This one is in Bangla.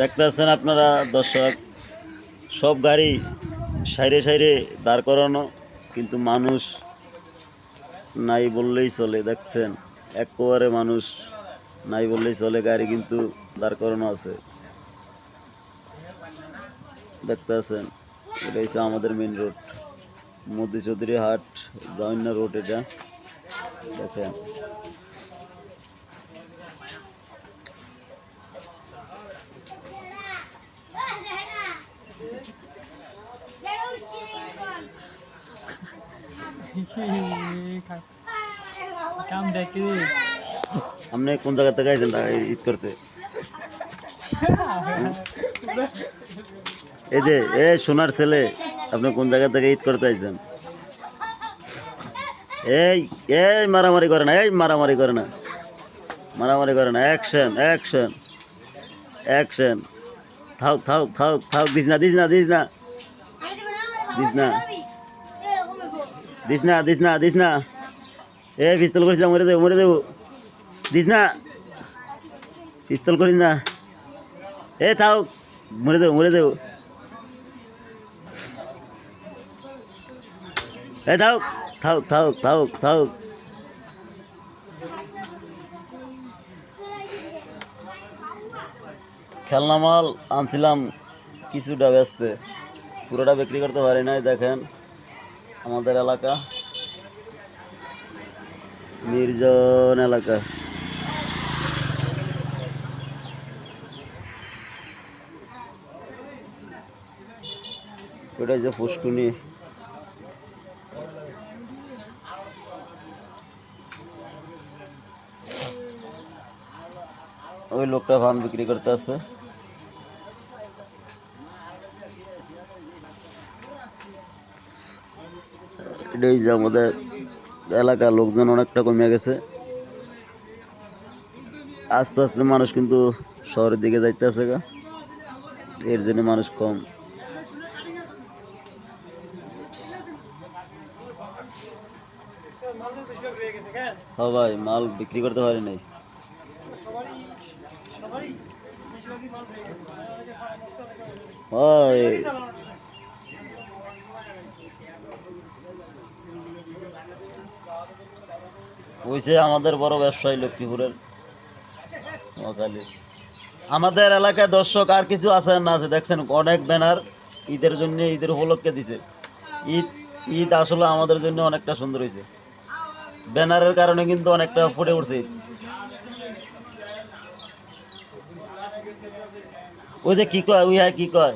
দেখতেছেন আপনারা দর্শক, সব গাড়ি সাইরে সাইরে দাঁড় করানো, কিন্তু মানুষ নাই বললেই চলে, দেখছেন? একেবারে মানুষ নাই বললেই চলে, গাড়ি কিন্তু দাঁড় করানো আছে। দেখতেছেন? এটা হচ্ছে আমাদের মেন রোড মোদি চৌধুরী হাট, জয়না রোড এটা। দেখেন? কাম দেখি আপনি কোন জায়গা থেকে আইছেন ঈদ করতে এই যে, এ সোনার ছেলে, আপনি কোন জায়গা থেকে ঈদ করতে আইছেন? এই এই মারামারি করে না, এই মারামারি করে না। মারামারি করে না অ্যাকশন অ্যাকশন অ্যাকশন থাক থাক থাক থাক, দিস না দিস না দিস না। দিস না। দিস না দিস না দিস না। এ, পিস্তল করিস না, মরে দেবো মরে দেবো। দিস না। পিস্তল করিস না। এ মরে দেবো, মরে এ থাক। খেলনা মাল আনছিলাম কিছুটা ব্যস্ত। পুরোটা বিক্রি করতে পারি নাই, দেখেন। আমাদের এলাকা। নির্জন এলাকা। ওটা যে পুষ্কুনি ওই লোকটা ফান বিক্রি করতে আছে এটাই যে আমাদের এলাকার লোকজন অনেকটা কমে গেছে। আস্তে আস্তে মানুষ কিন্তু শহরের দিকে যাইতে আছে গা। এর জন্য মানুষ কম। হ্যাঁ ভাই মাল বিক্রি করতে পারি নাই। ওই ওইসে আমাদের বড় ব্যবসায়ী লক্ষ্মীপুরের আমাদের এলাকায় দর্শক আর কিছু আছে না আছে, দেখছেন অনেক ব্যানার ঈদের জন্য, ঈদের উপলক্ষে দিছে। ঈদ ঈদ আসলে আমাদের জন্য অনেকটা সুন্দর হয়েছে। ব্যানারের কারণে কিন্তু অনেকটা ফুটে উঠছে ঈদ। ওই যে কি কয়, ওই হ্যাঁ কি কয়?